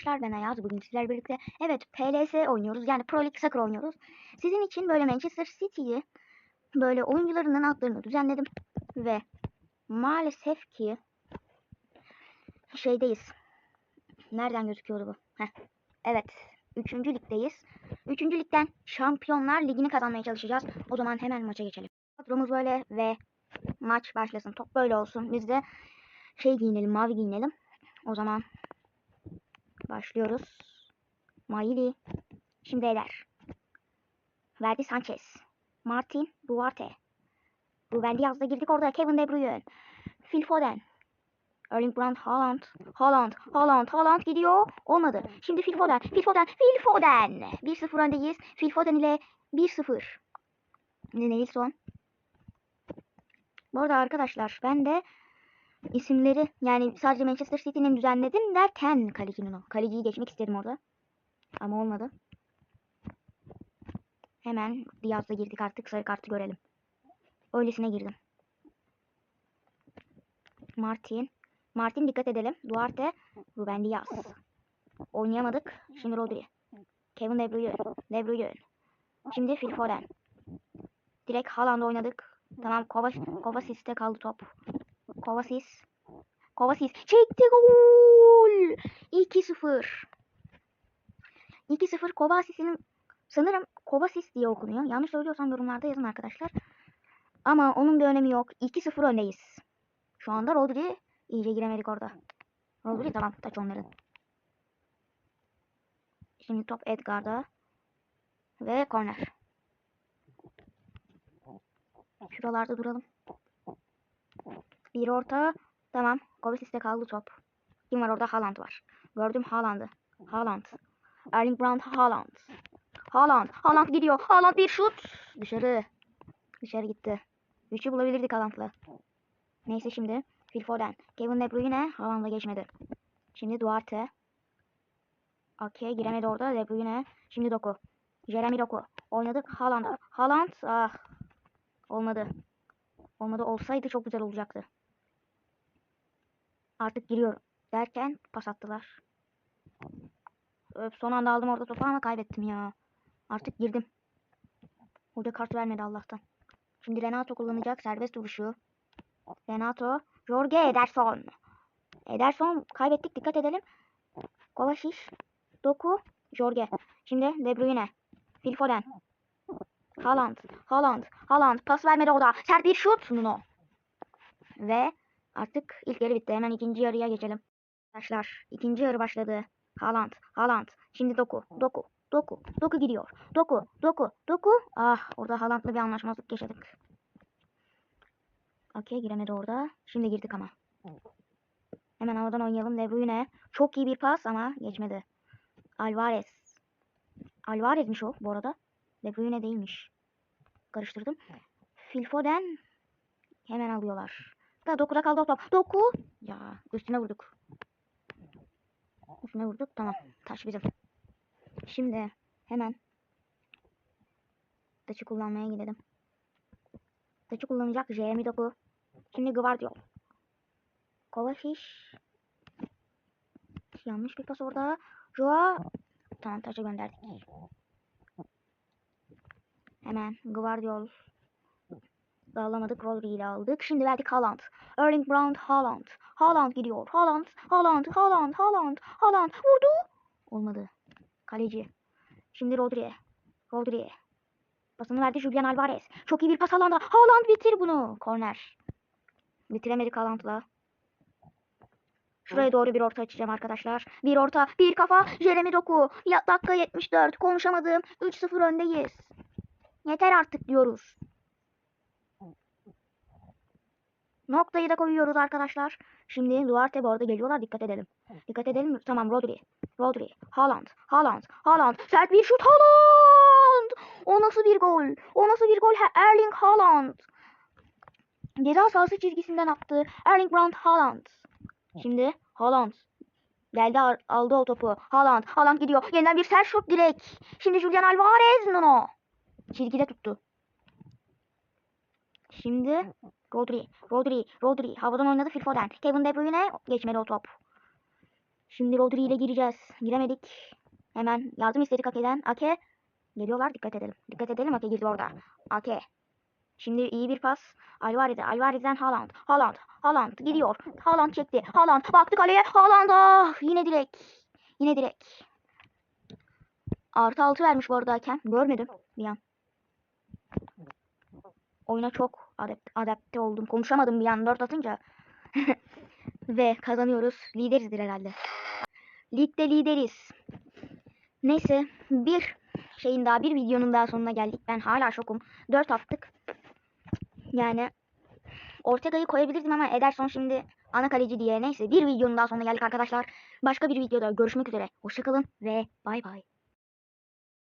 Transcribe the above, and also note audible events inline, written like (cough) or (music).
arkadaşlar ben Ayaz. Bugün sizlerle birlikte evet PLS oynuyoruz. Yani Pro League Soccer oynuyoruz. Sizin için böyle Manchester City'yi böyle oyuncularının adlarını düzenledim. Ve maalesef ki şeydeyiz. Nereden gözüküyordu bu? Heh. Evet. Üçüncü ligdeyiz. Üçüncü ligden Şampiyonlar Ligi'ni kazanmaya çalışacağız. O zaman hemen maça geçelim. Kadromuz böyle ve maç başlasın. Top böyle olsun. Biz de şey giyinelim, mavi giyinelim. O zaman Başlıyoruz. Maili. Şimdi Eder. Verdi Sanchez. Martin Duarte. Ruben Diaz'da girdik orada. Kevin De Bruyne. Phil Foden. Erling Brandt Haaland. Haaland. Haaland. Haaland gidiyor. Olmadı. Şimdi Phil Foden. Phil Foden. Phil Foden. 1-0 öndeyiz. Phil Foden ile 1-0. Şimdi Nelson. Bu arada arkadaşlar ben de isimleri yani sadece Manchester City'nin düzenledim derken kalecinin o. Kaleciyi geçmek istedim orada. Ama olmadı. Hemen Diaz'la girdik artık sarı kartı görelim. Öylesine girdim. Martin. Martin dikkat edelim. Duarte. Ruben Diaz. Oynayamadık. Şimdi Rodri. Kevin De Bruyne. De Bruyne. Şimdi Phil Foden. Direkt Haaland'da oynadık. Tamam Kovac Kovacic'te kaldı top. Kovacic. Kovacic çekti gol. 2-0. 2-0 Kovacic'in sanırım Kovacic diye okunuyor. Yanlış söylüyorsam yorumlarda yazın arkadaşlar. Ama onun bir önemi yok. 2-0 öndeyiz. Şu anda Rodri iyice giremedik orada. Rodri tamam taç onların. Şimdi top Edgar'da. Ve korner. Şuralarda duralım. Bir orta. Tamam. Kovacic'te kaldı top. Kim var orada? Haaland var. Gördüm Haaland'ı. Haaland. Erling Brandt Haaland. Haaland. Haaland gidiyor. Haaland bir şut. Dışarı. Dışarı gitti. Üçü bulabilirdik Haaland'la. Neyse şimdi. Phil Foden. Kevin De Bruyne. Haaland'la geçmedi. Şimdi Duarte. Okey giremedi orada. De Bruyne. Şimdi Doku. Jeremy Doku. Oynadık. Haaland'a. Haaland. Ah. Olmadı. Olmadı. Olsaydı çok güzel olacaktı. Artık giriyorum. Derken pas attılar. Öp, son anda aldım orada topu ama kaybettim ya. Artık girdim. Hoca kart vermedi Allah'tan. Şimdi Renato kullanacak serbest vuruşu. Renato. Jorge Ederson. Ederson kaybettik dikkat edelim. Kovacic. Doku. Jorge. Şimdi De Bruyne. Phil Foden. Haaland. Haaland. Haaland. Pas vermedi orada. Sert bir şut. Nuno. Ve artık ilk yarı bitti. Hemen ikinci yarıya geçelim. Arkadaşlar ikinci yarı başladı. Haaland. Haaland. Şimdi Doku. Doku. Doku. Doku gidiyor. Doku. Doku. Doku. Ah orada Haaland'la bir anlaşmazlık yaşadık. Okey giremedi orada. Şimdi girdik ama. Hemen havadan oynayalım. De Bruyne. Çok iyi bir pas ama geçmedi. Alvarez. Alvarez'miş o bu arada. De Bruyne değilmiş. Karıştırdım. Phil Foden. Hemen alıyorlar. Da Doku'da kaldı o top. Doku. Ya üstüne vurduk. Üstüne vurduk. Tamam. Taş bizim. Şimdi hemen taşı kullanmaya gidelim. Taşı kullanacak Jeremy Doku. Şimdi Gvardiol. Kovacic. Yanlış bir pas orada. Joa. Tamam taça gönderdik. Hemen Gvardiol. Dağılamadık. Rodri ile aldık. Şimdi verdik Haaland. Erling Brandt Haaland. Haaland gidiyor. Haaland. Haaland. Haaland. Haaland. Haaland. Vurdu. Olmadı. Kaleci. Şimdi Rodri. Rodri. Pasını verdi Julian Alvarez. Çok iyi bir pas Haaland'a. Haaland bitir bunu. Korner. Bitiremedik Haaland'la. Şuraya doğru bir orta açacağım arkadaşlar. Bir orta, bir kafa. Jeremy Doku. Ya, dakika 74. Konuşamadım. 3-0 öndeyiz. Yeter artık diyoruz. Noktayı da koyuyoruz arkadaşlar. Şimdi Duarte bu arada geliyorlar. Dikkat edelim. Dikkat edelim. Tamam Rodri. Rodri. Haaland. Haaland. Haaland. Sert bir şut. Haaland. O nasıl bir gol? O nasıl bir gol? Erling Haaland. Ceza sahası çizgisinden attı. Erling Brandt Haaland. Şimdi Haaland. Geldi al- aldı o topu. Haaland. Haaland gidiyor. Yeniden bir sert şut direkt. Şimdi Julian Alvarez. Nuno. Çizgide tuttu. Şimdi Rodri, Rodri, Rodri. Havadan oynadı Phil Foden. Kevin De Bruyne geçmedi o top. Şimdi Rodri ile gireceğiz. Giremedik. Hemen yardım istedik Ake'den. Ake. Geliyorlar dikkat edelim. Dikkat edelim Ake girdi orada. Ake. Şimdi iyi bir pas. Alvarez'e. Alvarez'den Haaland. Haaland. Haaland gidiyor. Haaland çekti. Haaland baktı kaleye. Haaland ah yine direk. Yine direk. Artı altı vermiş bu arada hakem. Görmedim bir an. Oyuna çok adept, adapte oldum. Konuşamadım bir an dört atınca. (laughs) Ve kazanıyoruz. Liderizdir herhalde. Ligde lideriz. Neyse bir şeyin daha bir videonun daha sonuna geldik. Ben hala şokum. 4 attık. Yani Ortega'yı koyabilirdim ama Ederson şimdi ana kaleci diye. Neyse bir videonun daha sonuna geldik arkadaşlar. Başka bir videoda görüşmek üzere. Hoşçakalın ve bay bay.